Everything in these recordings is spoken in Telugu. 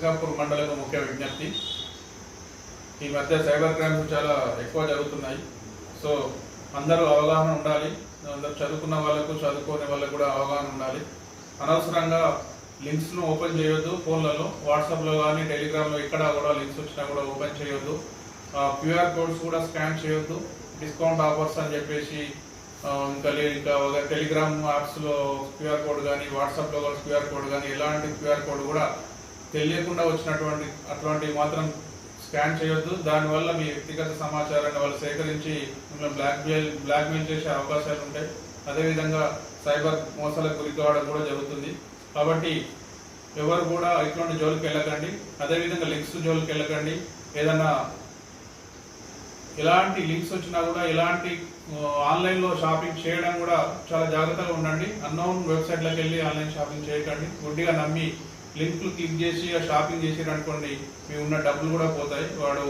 శ్రీకాకుళం మండలం ముఖ్య విజ్ఞప్తి. ఈ మధ్య సైబర్ క్రైమ్స్ చాలా ఎక్కువ జరుగుతున్నాయి. సో అందరూ అవగాహన ఉండాలి. అందరూ చదువుకున్న వాళ్ళకు చదువుకోని వాళ్ళకు కూడా అవగాహన ఉండాలి. అనవసరంగా లింక్స్ను ఓపెన్ చేయొద్దు ఫోన్లలో. వాట్సాప్లో కానీ టెలిగ్రామ్లో ఎక్కడ కూడా లింక్స్ వచ్చినా కూడా ఓపెన్ చేయొద్దు. క్యూఆర్ కోడ్స్ కూడా స్కాన్ చేయొద్దు. డిస్కౌంట్ ఆఫర్స్ అని చెప్పేసి ఇంకా లే- ఇంకా ఒక టెలిగ్రామ్ యాప్స్లో క్యూఆర్ కోడ్ కానీ వాట్సాప్లో కూడా క్యూఆర్ కోడ్ కానీ ఎలాంటి క్యూఆర్ కోడ్ కూడా తెలియకుండా వచ్చినటువంటి అటువంటివి మాత్రం స్కాన్ చేయొద్దు. దానివల్ల మీ వ్యక్తిగత సమాచారాన్ని వాళ్ళు సేకరించి మిమ్మల్ని బ్లాక్మెయిల్ బ్లాక్మెయిల్ చేసే అవకాశాలు ఉంటాయి. అదేవిధంగా సైబర్ మోసాలకు గురి కావడం కూడా జరుగుతుంది. కాబట్టి ఎవరు కూడా ఇటువంటి జోలికి వెళ్ళకండి. అదేవిధంగా లింక్స్ జోలికి వెళ్ళకండి. ఏదన్నా ఎలాంటి లింక్స్ వచ్చినా కూడా ఎలాంటి ఆన్లైన్లో షాపింగ్ చేయడం కూడా చాలా జాగ్రత్తగా ఉండండి. అన్నోన్ వెబ్సైట్లకు వెళ్ళి ఆన్లైన్ షాపింగ్ చేయకండి. గుడ్డిగా నమ్మి లింక్లు క్లిక్ చేసి ఆ షాపింగ్ చేసారు అనుకోండి మీ ఉన్న డబ్బులు కూడా పోతాయి. వాడు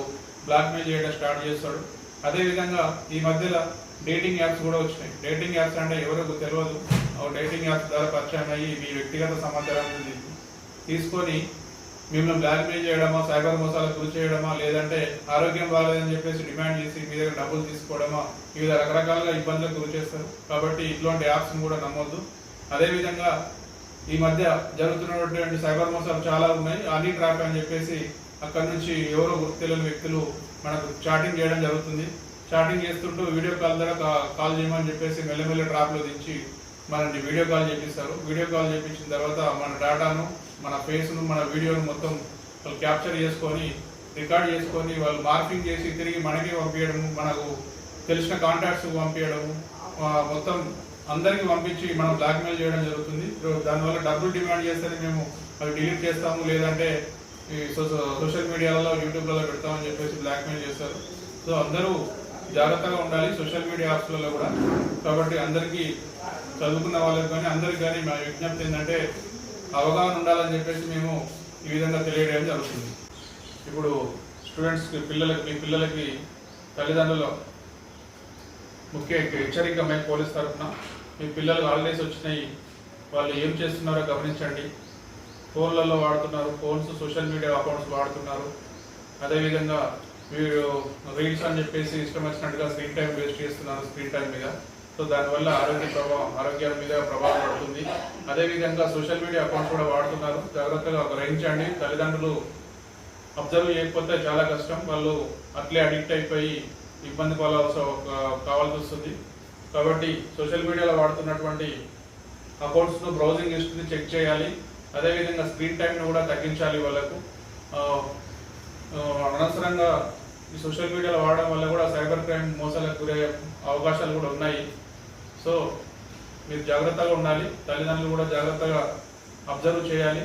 బ్లాక్మెయిల్ చేయడం స్టార్ట్ చేస్తాడు. అదేవిధంగా ఈ మధ్యలో డేటింగ్ యాప్స్ కూడా వచ్చినాయి. డేటింగ్ యాప్స్ అంటే ఎవరికి తెలియదు ఆ డేటింగ్ యాప్స్ ద్వారా పరిచయం అయ్యి మీ వ్యక్తిగత సమాచారాన్ని తీసుకొని మిమ్మల్ని బ్లాక్మెయిల్ చేయడమా సైబర్ మోసాలకు గురి చేయడమా లేదంటే ఆరోగ్యం బాగాలేదని చెప్పేసి డిమాండ్ చేసి మీ దగ్గర డబ్బులు తీసుకోవడమా వివిధ రకరకాలుగా ఇబ్బందులకు గురి చేస్తారు. కాబట్టి ఇట్లాంటి యాప్స్ని కూడా నమ్మొద్దు. అదేవిధంగా ఈ మధ్య జరుగుతున్నటువంటి సైబర్ మోసాలు చాలా ఉన్నాయి. అన్ని ట్రాప్ అని చెప్పేసి అక్కడ నుంచి ఎవరో గుర్తులేని వ్యక్తులు మనకు చాటింగ్ చేయడం జరుగుతుంది. చాటింగ్ చేస్తుంటూ వీడియో కాల్ ద్వారా కాల్ చేయమని చెప్పేసి మెల్లమెల్ల ట్రాప్లో దించి మనల్ని వీడియో కాల్ చేపిస్తారు. వీడియో కాల్ చేపించిన తర్వాత మన డేటాను మన ఫేస్ను మన వీడియోను మొత్తం వాళ్ళు క్యాప్చర్ చేసుకొని రికార్డ్ చేసుకొని వాళ్ళు మార్కింగ్ చేసి తిరిగి మనకి పంపించడము మనకు తెలిసిన కాంటాక్ట్స్ పంపించడము మొత్తం అందరికి పంపించి మనం బ్లాక్మెయిల్ చేయడం జరుగుతుంది. దానివల్ల డబ్బులు డిమాండ్ చేస్తేనే మేము అవి డిలీట్ చేస్తాము లేదంటే ఈ సోషల్ మీడియాలలో యూట్యూబ్లలో పెడతామని చెప్పేసి బ్లాక్మెయిల్ చేస్తారు. సో అందరూ జాగ్రత్తగా ఉండాలి సోషల్ మీడియా యాప్స్లలో కూడా. కాబట్టి అందరికీ చదువుకున్న వాళ్ళకి కానీ అందరికి కానీ మా విజ్ఞప్తి ఏంటంటే అవగాహన ఉండాలని చెప్పేసి మేము ఈ విధంగా తెలియడం జరుగుతుంది. ఇప్పుడు స్టూడెంట్స్కి పిల్లలకి మీ పిల్లలకి తల్లిదండ్రులు ముఖ్య హెచ్చరిక మేము పోలీస్ తరఫున మీ పిల్లలకు హాలిడేస్ వచ్చినాయి వాళ్ళు ఏం చేస్తున్నారో గమనించండి. ఫోన్లలో వాడుతున్నారు ఫోన్స్ సోషల్ మీడియా అకౌంట్స్ వాడుతున్నారు. అదేవిధంగా వీడు రీల్స్ అని చెప్పేసి ఇష్టం వచ్చినట్టుగా స్క్రీన్ టైం వేస్ట్ చేస్తున్నారు స్క్రీన్ టైం మీద. సో దానివల్ల ఆరోగ్య ప్రభావం ఆరోగ్యం మీద ప్రభావం పడుతుంది. అదేవిధంగా సోషల్ మీడియా అకౌంట్స్ కూడా వాడుతున్నారు. జాగ్రత్తగా గ్రహించండి తల్లిదండ్రులు అబ్జర్వ్ చేయకపోతే చాలా కష్టం. వాళ్ళు అట్లే అడిక్ట్ అయిపోయి ఇబ్బంది పాలవలసి కావాల్సి వస్తుంది. కాబట్టి సోషల్ మీడియాలో వాడుతున్నటువంటి అకౌంట్స్ను బ్రౌజింగ్ హిస్టరీని చెక్ చేయాలి. అదేవిధంగా స్క్రీన్ టైంను కూడా తగ్గించాలి వాళ్ళకు. అనవసరంగా ఈ సోషల్ మీడియాలో వాడడం వల్ల కూడా సైబర్ క్రైమ్ మోసాలకు గురయ్యే అవకాశాలు కూడా ఉన్నాయి. సో మీరు జాగ్రత్తగా ఉండాలి. తల్లిదండ్రులు కూడా జాగ్రత్తగా అబ్జర్వ్ చేయాలి.